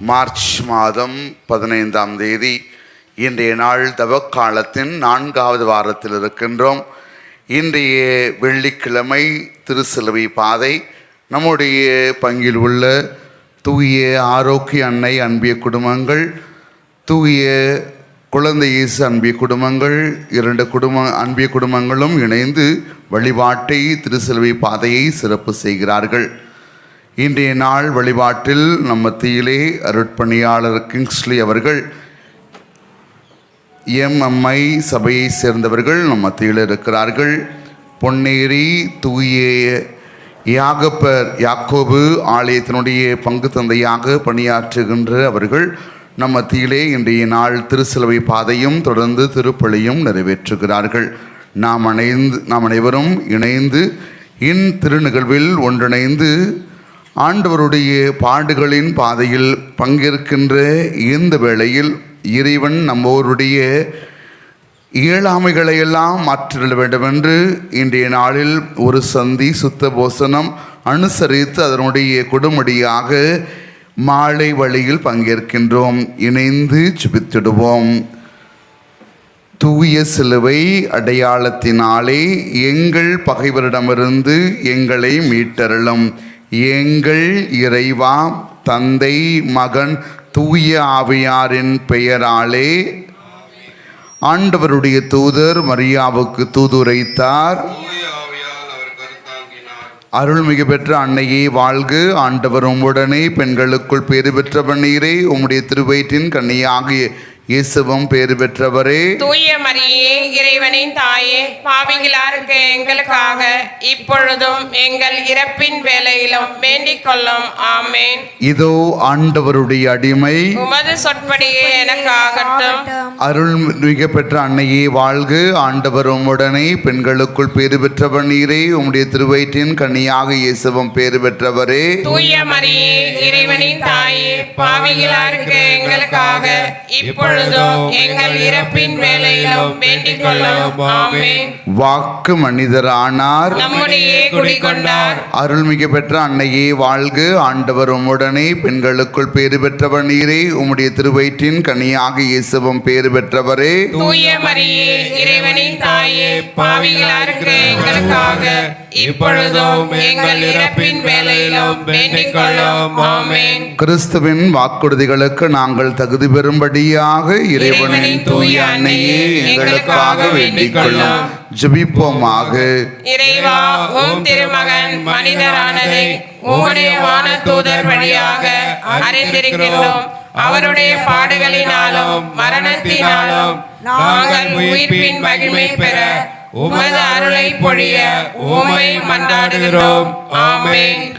March மாதம் பதினைந்தாம் தேதி இன்றைய நாள் தவக்காலத்தின் நான்காவது வாரத்தில் இருக்கின்றோம். இன்றைய வெள்ளிக்கிழமை திருச்சிலுவை பாதை. நம்முடைய பங்கில் உள்ள தூய ஆரோக்கிய அன்னை அன்பிய குடும்பங்கள் தூய குழந்தை இயேசு அன்பிய குடும்பங்கள் இரண்டு குடும்ப அன்பிய குடும்பங்களும் இணைந்து வழிபாட்டை திருச்சிலுவை பாதையை சிறப்பு செய்கிறார்கள். இன்றைய நாள் வழிபாட்டில் நம் மத்தியிலே அருட்பணியாளர் கிங்ஸ்லி அவர்கள் எம்எம்ஐ சபையை சேர்ந்தவர்கள் நம் மத்தியில் இருக்கிறார்கள். பொன்னேரி தூய யாகப்பர் யாக்கோபு ஆலயத்தினுடைய பங்கு தந்தையாக பணியாற்றுகின்ற அவர்கள் நம் மத்தியிலே இன்றைய நாள் திருச்சிலுவை பாதையும் தொடர்ந்து திருப்பலியும் நிறைவேற்றுகிறார்கள். நாம் அனைந்து நாம் அனைவரும் இணைந்து இன் திருநிகழ்வில் ஒன்றிணைந்து ஆண்டவருடைய பாடுகளின் பாதையில் பங்கேற்கின்ற இந்த வேளையில் இறைவன் நம்மோருடைய இயலாமைகளையெல்லாம் மாற்றிட வேண்டும் என்று இன்றைய நாளில் ஒரு சந்தி சுத்த போசனம் அனுசரித்து அதனுடைய கொடுமடியாக மாலை வழியில் பங்கேற்கின்றோம். இணைந்து சுபித்திடுவோம் தூய சிலுவை அடையாளத்தினாலே எங்கள் பகைவரிடமிருந்து எங்களை மீட்டருளும். எங்கள் இறைவா தந்தை மகன் தூய ஆவியாரின் பெயராலே ஆண்டவருடைய தூதர் மரியாவுக்கு தூதுரைத்தார். அருள்மிகு பெற்ற அன்னையே வாழ்க. ஆண்டவர் உம்முடனே பெண்களுக்குள் பேறு பெற்ற நீரே. உம்முடைய திருவயிற்றின் கண்ணியாகிய இயேசுவும் பேறு பெற்றவரே. தூய மரியே இறைவனின் தாயே பாவிகளாருக்கு எங்களுக்காக இப்பொழுதும் எங்கள் இறப்பின் வேலையிலும் வேண்டிக் கொள்ளும். ஆமேன். இதோ ஆண்டவருடைய அடிமை. உமது சொற்படியே எனக்கு ஆகட்டும் அருள் மிக பெற்ற அன்னையே வாழ்க. ஆண்டவர் உம்முடனே பெண்களுக்குள் பேறு பெற்றவர் நீரே. உம்முடைய திருவயிற்றின் கன்னியாக இயேசுவும் பேறு பெற்றவரே. தூய மரியே இறைவனின் தாயே பாவிகளாருக்கு எங்களுக்காக இப்பொழுதும் எங்கள் இறப்பின் வேலையிலும் வேண்டிக் ஆமேன். வாக்கு மனிதரானார். நம்முடைய குடிகொண்டார். அருள்மிகு பெற்ற அன்னையே வாழ்க. ஆண்டவர் உம்முடனே பெண்களுக்குள் பேறு பெற்றவர் நீரே. உம்முடைய திருவயிற்றின் கனியாக இயேசுவும் பேறு பெற்றவரே. தூய மரியே இறைவனின் தாயே பாவிகளாருக்கு எங்களுக்காக இப்பொழுதும் எங்கள் இறப்பின் வேலையிலும் வேண்டிக் கொள்ளும் ஆமேன். கிறிஸ்துவின் வாக்குறுதிகளுக்கு நாங்கள் தகுதி பெறும்படியாக இறைவனின் தூய அன்னையே எங்களுக்காக வேண்டிக் கொள்ளும் ஜெபிப்போமாக. இறைவா உம் திருமகன் மனிதரானதை உம்முடைய வான தூதர் வழியாக அறிந்திருக்கின்றோம். அவருடைய பாடுகளினாலும் மரணத்தினாலும் நாங்கள் உயிர்ப்பின் மகிமை பெற உமது அருளை பொழிய உம்மை மன்றாடுகிறோம். ஆமென்.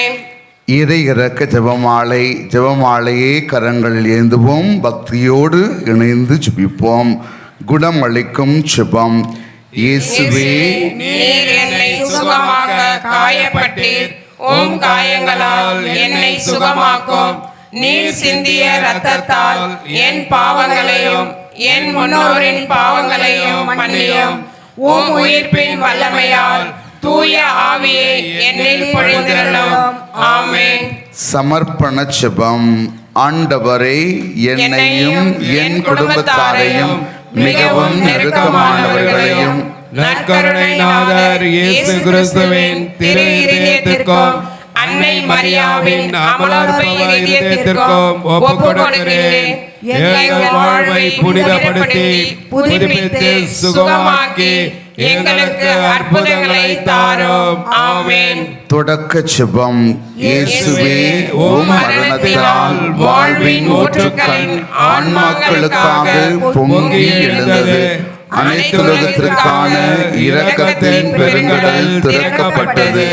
இறை இறக்க ஜெபமாலை ஜெபமாலையே கரங்களில் ஏந்துவோம் பக்தியோடு இணைந்து ஜெபிப்போம். குணம் அளிக்கும் ஜெபம். இயேசுவே நீர் என்னை சுகமாக காயப்பட்டீர். உம் காயங்களால் என்னை சுகமாக்கும். நீர் சிந்திய ரத்தத்தால் என் பாவங்களையும் என் முன்னோரின் பாவங்களையும் மன்னியும். உம் உயிர்ப்பின் வல்லமையால் தூய ஆவியை என்னில் பொழிந்திரளும் ஆமென். சமர்ப்பண ஜெபம் ஆண்டவரே என்னையும் என் குடும்பத்தாரையும் மிகவும் நெருக்கமானவர்களையும் நற்கருணை நாதர் இயேசு கிறிஸ்துவின் திரு இதயத்திற்கும் அன்னை மரியாவின் அமலர்பை இதயத்திற்கும் ஒப்புக் கொடுக்கிறேன் எங்கள் வாழ்வை புனிதப்படுத்தி புதுப்பித்து சுகமாக்கி எங்களுக்கு அற்புதங்களை தாரும். ஆமென். தொடக்க ஜெபம். இயேசுவே ஓம் மரணத்தினால் வாழ்வின் ஊற்றுக்கள் ஆன்மாக்களுக்காக பொங்கி எழுந்தது. அனைத்துலகத்திற்கான இரக்கத்தின் பெருங்கடல் திறக்கப்பட்டது.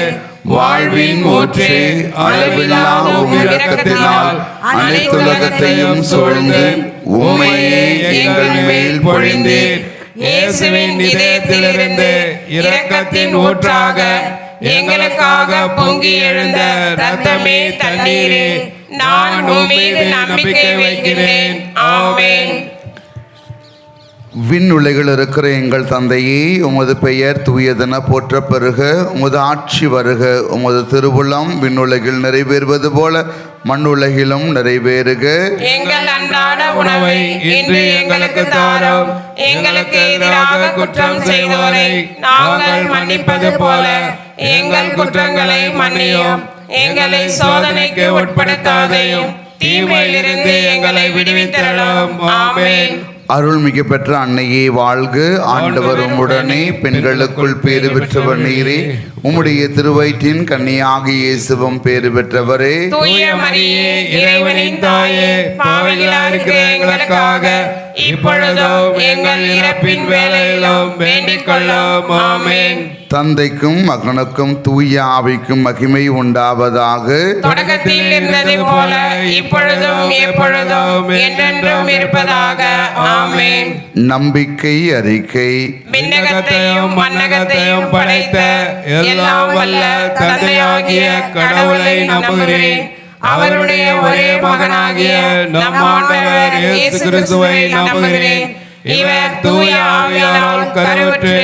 வாழ்வின் ஊற்றே அளவில்லா உம் இரக்கத்தினால் அனைத்துலகத்தையும் சூழ்ந்து உம்மையே எங்கள் மேல் பொழிந்தீர் இயேசுவின் இதயத்திலிருந்து இரக்கத்தின் ஊற்றாக எங்களுக்காக பொங்கி எழுந்த ரத்தமே தண்ணீரே நான் மீது நம்பிக்கை வைக்கிறேன். ஆமென். விண்ணுலகில் இருக்கிற எங்கள் தந்தையே உமது பெயர் தூயதென போற்ற பெருக உமது ஆட்சி வருக உமது திருவுளம் விண்ணுலகில் நிறைவேறுவது போல மண்ணுலகிலும் நிறைவேறுக. எங்கள் அன்றாட உணவை இன்று எங்களுக்கு தாரும். எங்களுக்கு எதிராக குற்றம் செய்தோரை நாங்கள் மன்னிப்பது போல எங்கள் குற்றங்களை மன்னியும். எங்களை சோதனைக்கு உட்படுத்தாதையும். தீமையிலிருந்து எங்களை விடுவித்தரலாம் ஆமென். அருள்மிகு பெற்ற அன்னையே வாழ்க. ஆண்டவர் உம்முடனே பெண்களுக்குள் பேறு பெற்றவர் நீரே உம்முடைய திருவயிற்றின் கன்னியாக இயேசுவும் பேறு பெற்றவரே. தூய மரியே இறைவனின் தாயே பாவிகளா இருக்கிற எங்களுக்காக இப்பொழுதும் எங்கள் இறப்பின் வேலையிலும் வேண்டிக் கொள்ளும் ஆமென். தந்தைக்கும் மகனுக்கும் தூய ஆவிக்கும் மகிமை உண்டாவதாக. தொடக்கத்தில் இருந்தது போல இப்பொழுதும் எப்பொழுதும் என்றென்றும் இருப்பதாக. ஆமென். நம்பிக்கை அறிக்கை விண்ணகத்தையும் மண்ணகத்தையும் படைத்த எல்லாம் வல்ல தந்தையாகிய கடவுளை நம்புகிறேன். அவருடைய ஒரே மகனாகிய நம் ஆண்டவர் இயேசு கிறிஸ்துவை நம்புகிறேன். இவர் தூய ஆவியாரால் கருவுற்று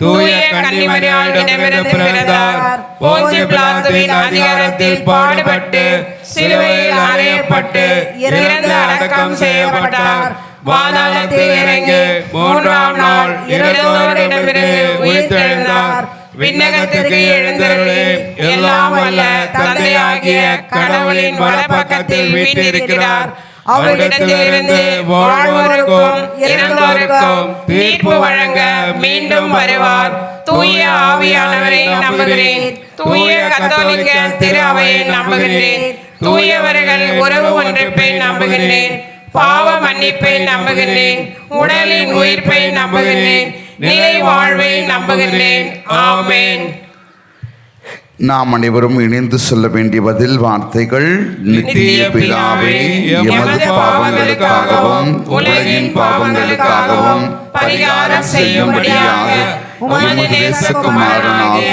தூய கன்னிமரியாளிடமிருந்து பிறந்தார் போஞ்சு பிளாத்துவின் அதிகாரத்தில் பாடுபட்டு சிலுவையில் அறையப்பட்டு இறந்து அடக்கம் செய்யப்பட்டார். வாதாளத்தில் இறங்கி மூன்றாம் நாள் இறந்தோரிடமிருந்து உயிர்த்தெழுந்தார். விண்ணகத்திற்கு எழுந்தருளே எல்லாம் வல்ல தந்தையாகிய கடவுளின் வலப்பக்கத்தில் வீட்டிருக்கிறார். அவரிடத்திலிருந்து வாழ்வோருக்கும் இறந்தோருக்கும் தீர்ப்பு வழங்க மீண்டும் வருவார். தூய ஆவியானவரை நம்புகிறேன். தூய கத்தோலிக்க திரு அவையை நம்புகிறேன். தூயவர்கள் உறவு ஒன்றிப்பை நம்புகிறேன். பாவ மன்னிப்பை நம்புகிறேன். உடலின் உயிர்ப்பை நம்புகிறேன். நிலை வாழ்வை நம்புகிறேன் ஆமென். நாம் அனைவரும் இணைந்து சொல்ல வேண்டிய பதில் வார்த்தைகள் நித்திய பிதாவே எமது பாவங்களுக்காகவும் உலகின் பாவங்களுக்காகவும் பரிகாரம் செய்யும்படியாக உமது நேசகுமாரனாகிய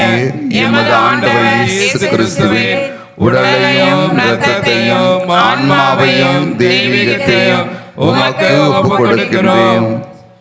எமது ஆண்டவர் இயேசு கிறிஸ்துவின் உடலையும் இரத்தத்தையும் ஆன்மாவையும் தெய்வீகத்தையும் உமக்கு ஒப்புக் கொடுக்கிறோம்.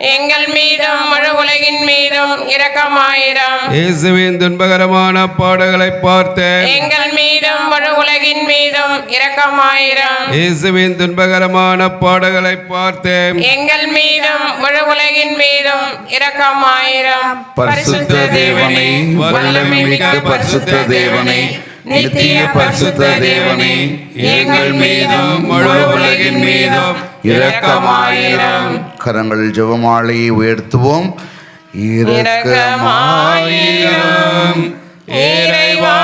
எங்கள் மீதும் முழு உலகின் மீதும் இரக்கமாயிரும். இயேசுவின் துன்பகரமான பாடுகளை பார்த்தேன் எங்கள் மீதும் முழு உலகின் மீதும் இரக்கமாயிரும். இயேசுவின் துன்பகரமான பாடுகளை பார்த்தேன் எங்கள் மீதும் முழு உலகின் மீதும் இரக்கமாயிரும். பரிசுத்த தேவனே வல்லமை மிக்க பரிசுத்த தேவனே நித்திய பரிசுத்த தேவனே எங்கள் மீதும் முழு இரக்கமாயிரம் கரங்கள் ஜெபமாலையை உயர்த்துவோம். இரக்கமாயிரம் இறைவா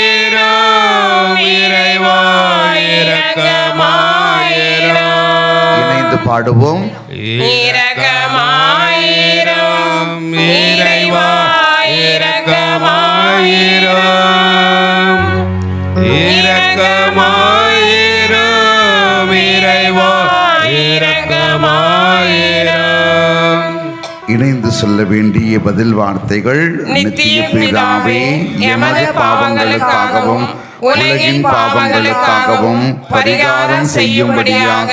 இரக்கமாயிரம் இறைவா இரக்கமாயிரம் இணைந்து பாடுவோம். இரக்கமாயிரம் இணைந்து சொல்ல வேண்டிய பதில் வார்த்தைகள் நித்திய பிதாவே எமது பாவங்களுக்காகவும் உலகின் பாவங்களுக்காகவும் பரிகாரம் செய்யும்படியாக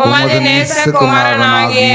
உமது நேசகுமாரனாகிய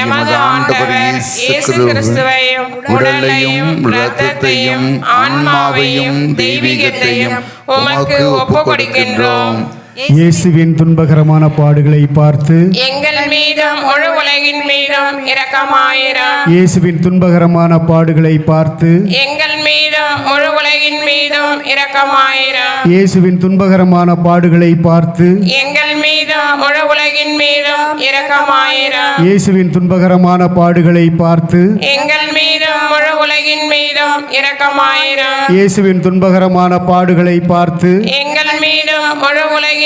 எமது ஆண்டவர் இயேசு கிறிஸ்துவையும் உடலையும் இரத்தத்தையும் ஆன்மாவையும் தெய்வீகத்தையும் உமக்கு ஒப்புக் கொடுக்கின்றோம் இயேசுவின் துன்பகரமான பாடுகளை பார்த்து எங்கள் மீதும் முழு உலகின் மீதும் இரக்கமாயிரம் இயேசுவின் துன்பகரமான பாடுகளை பார்த்து எங்கள் மீதும் முழு உலகின் மீதும் இரக்கமாயிரம் இயேசுவின் துன்பகரமான பாடுகளை பார்த்து எங்கள் மீதும் முழு உலகின் மீதும் இரக்கமாயிரம் இயேசுவின் துன்பகரமான பாடுகளை பார்த்து எங்கள் மீதும் முழு உலகின் மீதும் இரக்கமாயிரம் இயேசுவின் துன்பகரமான பாடுகளை பார்த்து எங்கள் மீதும் முழு உலகின்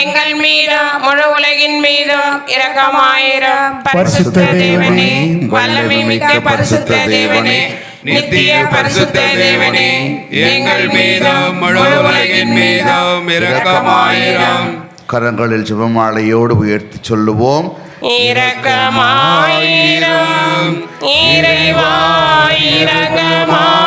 எங்கள் மீதும் முழு உலகின் மீதும் இரக்கமாயிரம் பரிசுத்த தேவனே, வல்லமை மிக்க பரிசுத்த தேவனே நித்திய பரிசுத்த தேவனே எங்கள் மீதும் முழு உலகின் மீதும் இரக்கமாயிரம். கரங்களில் ஜெபமாலையோடு உயர்த்தி சொல்லுவோம். இரக்கமாயிரம் இறைவா இரக்கமாயிரம்.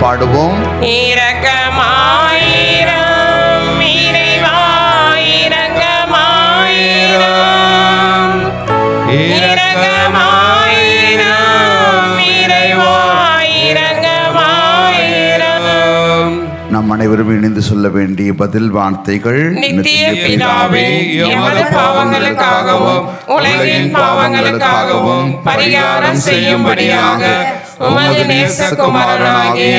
பாடுவோம். நம் அனைவரும் இணைந்து சொல்ல வேண்டிய பதில் வார்த்தைகள். நித்திய பிதாவே எமது பாவங்களுக்காகவும் உலகின் பாவங்களுக்காகவும் பரிகாரம் செய்யும்படியாக உமது நேசகுமாரனாகிய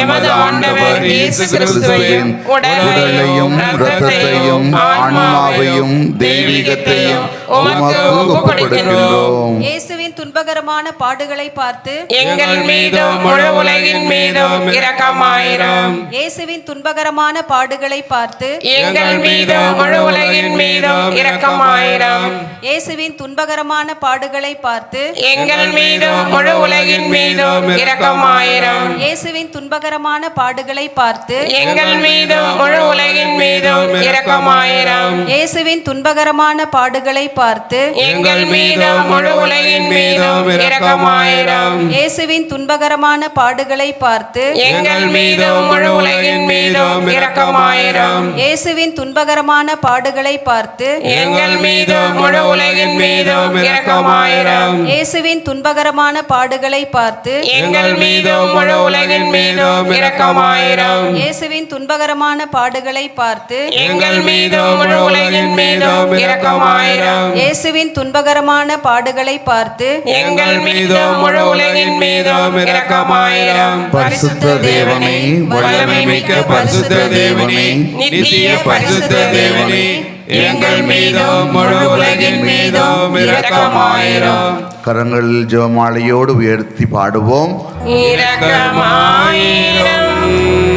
எமது ஆண்டவர் இயேசு கிறிஸ்துவையும் உடலையும் இரத்தத்தையும் ஆன்மாவையும் தெய்வீகத்தையும் உமக்கு ஒப்புக் கொடுக்கின்றோம் இயேசுவின் துன்பகரமான பாடுகளை பார்த்து எங்கள் மீதும் முழு உலகின் மீதும் இரக்கமாயிரம். இயேசுவின் துன்பகரமான பாடுகளை பார்த்து எங்கள் மீதும் முழு உலகின் மீதும் இரக்கமாயிரம். இயேசுவின் துன்பகரமான பாடுகளை பார்த்து எங்கள் மீதும் முழு உலகின் மீதும் இரக்கமாயிரம். இயேசுவின் துன்பகரமான பாடுகளை பார்த்து எங்கள் மீதும் முழு உலகின் மீதும் இரக்கமாயிரம். இயேசுவின் துன்பகரமான பாடுகளை பார்த்து எங்கள் மீதும் முழு உலகின் மீதும் இரக்கமாயிரம். இயேசுவின் துன்பகரமான பாடுகளை பார்த்து எங்கள் மீதும் முழு உலகின் மீதும் இரக்கமாயிரம். இயேசுவின் துன்பகரமான பாடுகளை பார்த்து எங்கள் மீதும் முழு உலகின் மீதும் இரக்கமாயிரம். இயேசுவின் துன்பகரமான பாடுகளை பார்த்து எங்கள் மீதும் முழு உலகின் மீதும் இரக்கமாயிரம். இயேசுவின் துன்பகரமான பாடுகளை பார்த்து எங்கள் மீதும் முழு உலகின் மீதும் இரக்கமாயிரம். இயேசுவின் துன்பகரமான பாடுகளை பார்த்து எங்கள் மீதும் முழு உலகின் மீதும் இரக்கமாயிரம். பரிசுத்த தேவனே வல்லமை மிக்க பரிசுத்த தேவனே நித்திய பரிசுத்த தேவனே எங்கள் மீதும் முழு உலகின் மீதும் இரக்கமாயிரம் கரங்களில் ஜெபமாலையோடு உயர்த்தி பாடுவோம். இரக்கமாயிரம்.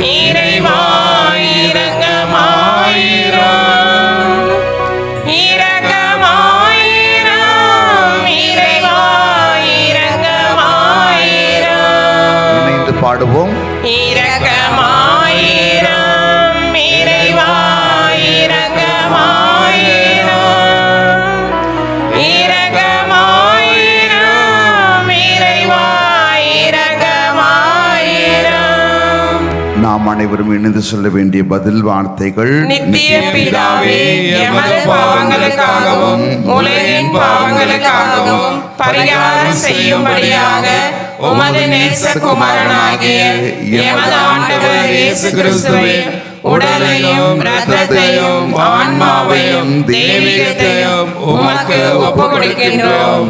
இறைவா. நாம் இணைந்து சொல்ல வேண்டிய பதில் வார்த்தைகள் நித்திய பிதாவே எமது பாவங்களுக்காகவும் உலகின் பாவங்களுக்காகவும் பரிகாரம் செய்யும்படியாக உமது நேசகுமாரனாகிய எமது ஆண்டவர் இயேசு கிறிஸ்துவே உடலையும் இரத்தத்தையும் ஆன்மாவையும் தெய்வீகத்தையும் உமக்கு ஒப்புக் கொடுக்கின்றோம்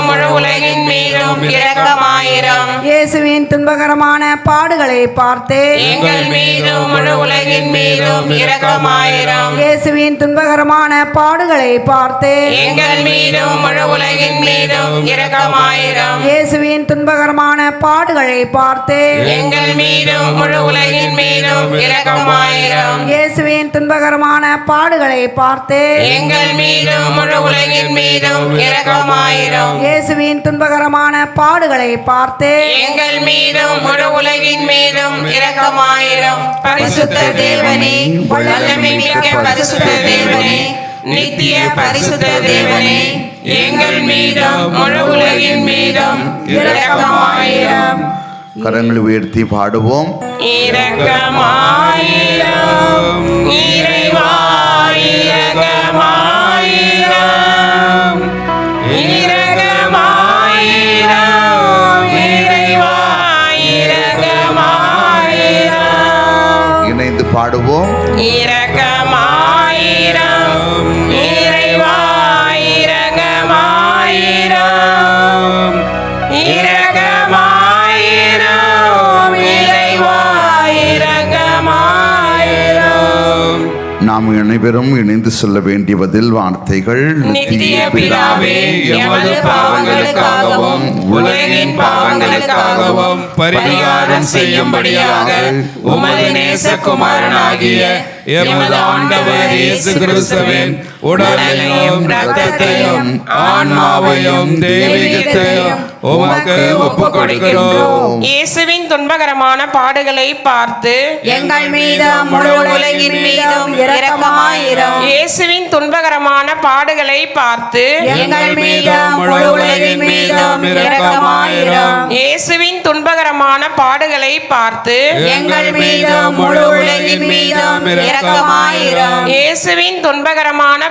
முழு உலகின் மீதும் இரக்கமாயிரம் இயேசுவின் துன்பகரமான பாடுகளை பார்த்து. எங்கள் மீதும் முழு உலகின் மீதும் இரக்கமாயிரம். இயேசுவின் துன்பகரமான பாடுகளை பார்த்து. எங்கள் மீதும் முழு உலகின் மீதும் இரக்கமாயிரம். இயேசுவின் துன்பகரமான பாடுகளை பார்த்து. எங்கள் மீதும் முழு உலகின் மீதும் இரக்கமாயிரம். இயேசுவின் துன்பகரமான பாடுகளை பார்த்து. எங்கள் மீதும் முழு உலகின் மீதும் இரக்கமாயிரம். இயேசுவின் துன்பகரமான பாடுகளை பார்த்து. எங்கள் மீதும் முழு உலகின் மீதும் இரக்கமாயிரம். பரிசுத்த தேவனே வல்லமை மிக்க பரிசுத்த தேவனே நித்திய பரிசுத்த தேவனே எங்கள் மீதும் முழு உலகின் மீதும் இரக்கமாயிரம். கரங்களை உயர்த்தி பாடுவோம். இரக்கமாயிரம். இறைவா இரக்கமாயிரம் இணைந்து பாடுவோம் நாம் அனைவரும் இணைந்து சொல்ல வேண்டிய பதில் வார்த்தைகள் நித்திய பிதாவே எமது பாவங்களுக்காகவும் உலகின் பாவங்களுக்காகவும் பரிகாரம் செய்யும்படியாக உமது நேசகுமாரனாகிய எமது ஆண்டவர் இயேசு கிறிஸ்துவின் உடலையும் இரத்தத்தையும் ஆன்மாவையும் தெய்வீகத்தையும் உமக்கு ஒப்புக் கொடுக்கிறோம் இயேசுவின் துன்பகரமான பாடுகளை பார்த்து எங்கள் மீதும் முழு உலகின் மீதும் இரக்கமாயிரம். இயேசுவின் துன்பகரமான பாடுகளை பார்த்து எங்கள் மீதும் முழு உலகின் மீதும் இரக்கமாயிரம். இயேசுவின் துன்பகரமான பாடுகளை பார்த்து எங்கள் மீதும் முழு உலகின் மீதும் இரக்கமாயிரம். இயேசுவின் துன்பகரமான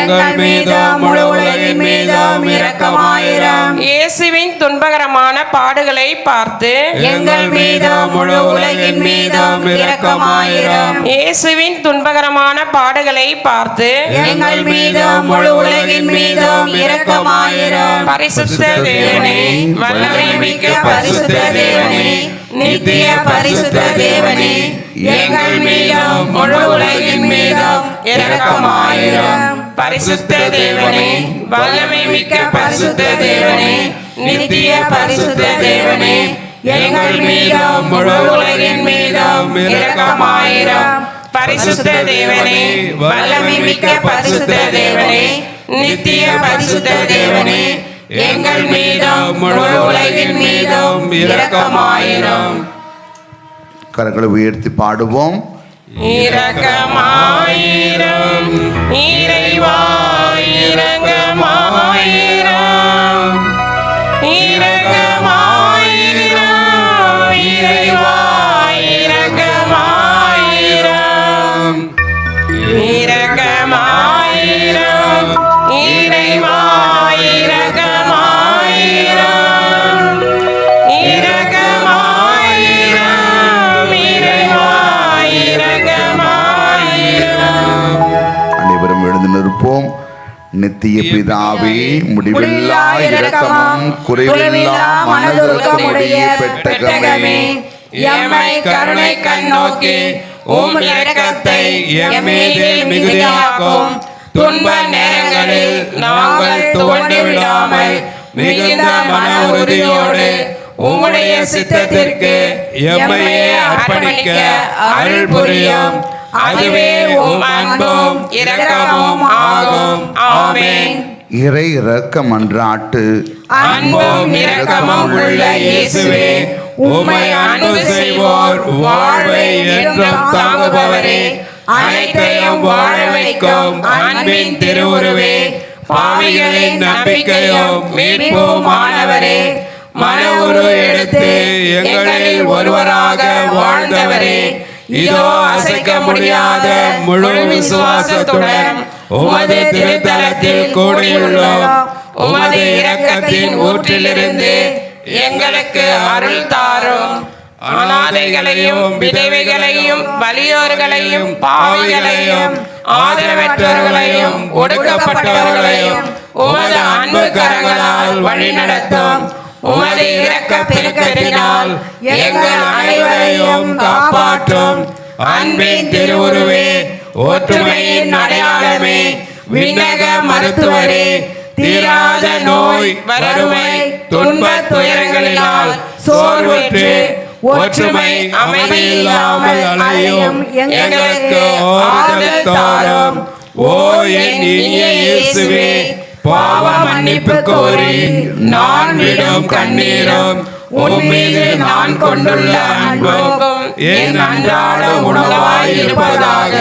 எங்கள் மீதும் முழு உலகின் மீதும் இரக்கமாயிரம். இயேசுவின் துன்பகரமான பாடுகளை பார்த்து எங்கள் மீதும் முழு உலகின் மீதும் இரக்கமாயிரம். இயேசுவின் துன்பகரமான பாடுகளை பார்த்து எங்கள் மீதும் முழு உலகின் மீதும் இரக்கமாயிரம். பரிசுத்த தேவனே வல்லமை மிக்க பரிசுத்த தேவனே நித்திய பரிசுத்த தேவனே எங்கள் மீதும் முழு உலகின் மீதும் இரக்கமாயிரம். பரிசுத்த தேவனே வல்லமை மிக்க பரிசுத்த தேவனே நித்திய பரிசுத்த தேவனே எங்கள் மீதும் முழு உலகின் மீதும் இரக்கமாயிரம். பரிசுத்த தேவனே வல்லமை மிக்க பரிசுத்த தேவனே நித்திய பரிசுத்த தேவனே எங்கள் மீதும் முழு உலகின் மீதும் இரக்கமாயிரம். கரங்களை உயர்த்தி பாடுவோம். இரக்கமாயிரம் இறைவாயிரங்கமாயிரம் நித்திய பிதாவே முடிவில்லா இரக்கமும் குறைவில்லா மனதுருக்கமுடைய பெட்டகமே. எம்மை கருணை கண்ணோக்கி உம் இரக்கத்தை எம்மீது மிகுதியாக்கும். துன்ப நேரங்களில் நாங்கள் துவண்டு விடாமல் மிகுந்த மன உறுதியோடு உம்முடைய சித்தத்திற்கு எம்மையே அர்ப்பணிக்க அருள் புரியும். அதுவே உம் அன்பும் இரக்கமும் ஆகும். ஆமென். இறை இரக்கம் அன்றாட்டு. அன்பும் இரக்கமும் உள்ள இயேசுவே உம்மை அன்பு செய்வோர் வாழ்வை என்றும் தாங்குபவரே. அனைத்தையும் வாழ வைக்கும் அன்பின் திருவுருவே. பாவிகளின் நம்பிக்கையும் மீட்புமானவரே. மன உரு எடுத்து எங்களில் ஒருவராக வாழ்ந்தவரே. இதோ அசைக்க முடியாத முழு விசுவாசத்துடன் உமது திருத்தலத்தில் கூடியுள்ளோம். உமது இரக்கத்தின் ஊற்றிலிருந்து எங்களுக்கு அருள் தாரும். அனாதைகளையும் விதவைகளையும் வலியோர்களையும் பாவிகளையும் ஆதரவற்றவர்களையும் ஒடுக்கப்பட்டவர்களையும் உமது அன்பு கரங்களால் வழிநடத்தும். உமது இரக்க பெருக்கத்தினால் எங்கள் அனைவரையும் காப்பாற்றும். அன்பின் திருவுருவே ஒற்றுமையின் அடையாளமே விண்ணக மருத்துவரே தீராத நோய் வறுமை துன்ப துயரங்களினால் சோர்வுற்று ஒற்றுமை அமைதியில்லாமல் அலையும் எங்களுக்கு ஆறுதல் தாரும். ஓ என் இனிய இயேசுவே பாவ மன்னிப்பு கோரி நான் விடும் கண்ணீரும் உன் மீது நான் கொண்டுள்ள அன்பும் என் அன்றாட உணவாய் இருப்பதாக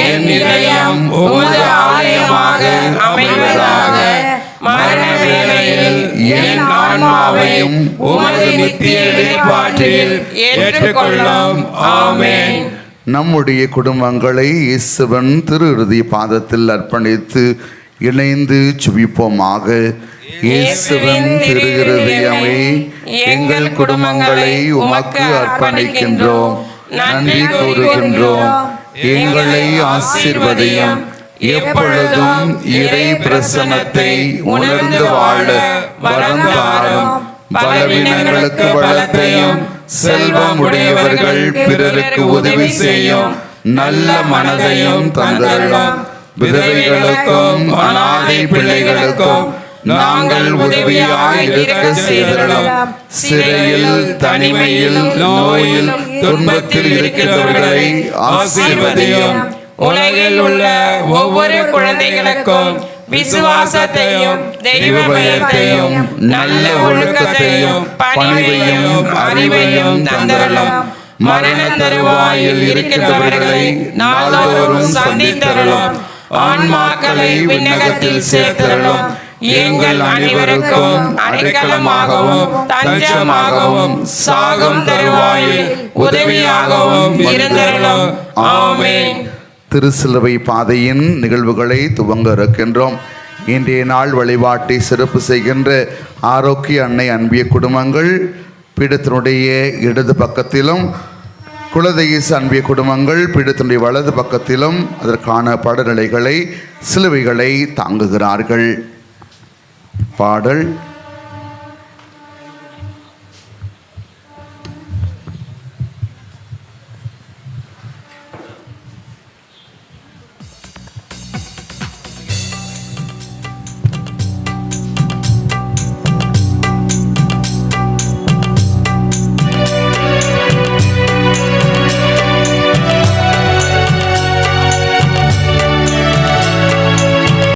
என் இதயம் உமது ஆலயமாக அமைவதாக மரண வேளையில் என் ஆன்மாவையும் உமது நித்திய வெளிப்பாட்டில் ஏற்றுக்கொள்ளும். ஆமென். நம்முடைய குடும்பங்களை இயேசுவன் திரு இறுதி பாதத்தில் அர்ப்பணித்து இணைந்து சுபிப்போமாக இயேசுவன் திரு இருதயமே எங்கள் குடும்பங்களை உமக்கு அர்ப்பணிக்கின்றோம். நன்றி கூறுகின்றோம். எங்களை ஆசீர்வதியும். எப்பொழுதும் இறை பிரசனத்தை உணர்ந்து வாழ வரம் தாரும். பலவீனங்களுக்கு பலத்தையும் செல்வம் உடையவர்கள் பிறருக்கு உதவி செய்யும். நல்ல மனதையும் தந்தருளும் விதவைகளுக்கும் அனாதை பிள்ளைகளுக்கும் நாங்கள் உதவியாய் இருக்க செய்தருளும் சிறையில் தனிமையில் நோயில் துன்பத்தில் இருக்கிறவர்களை ஆசீர்வதியும். உலகில் உள்ள ஒவ்வொரு குழந்தைகளுக்கும் விசுவாசத்தையும் தெய்வ பயத்தையும் நல்ல ஒழுக்கத்தையும் பணிவையும் அறிவையும் தந்தரலாம். மரண தருவாயில் இருக்கிறவர்களை நாள்தோறும் சந்தித்தரலாம். ஆன்மாக்களை விண்ணகத்தில் சேர்த்தரலும் எங்கள் அனைவருக்கும் அடைக்கலமாகவும் தஞ்சமாகவும் சாகும் தருவாயில் உதவியாகவும் இருந்தரலும் ஆமே திருச்சிலுவை பாதையின் நிகழ்வுகளை துவங்க இருக்கின்றோம். இன்றைய நாள் வழிபாட்டை சிறப்பு செய்கின்ற ஆரோக்கிய அன்னை அன்பிய குடும்பங்கள் பீடத்தினுடைய இடது பக்கத்திலும் குலதெய்ச அன்பிய குடும்பங்கள் பீடத்தினுடைய வலது பக்கத்திலும் அதற்கான பாடநிலைகளை சிலுவைகளை தாங்குகிறார்கள். பாடல்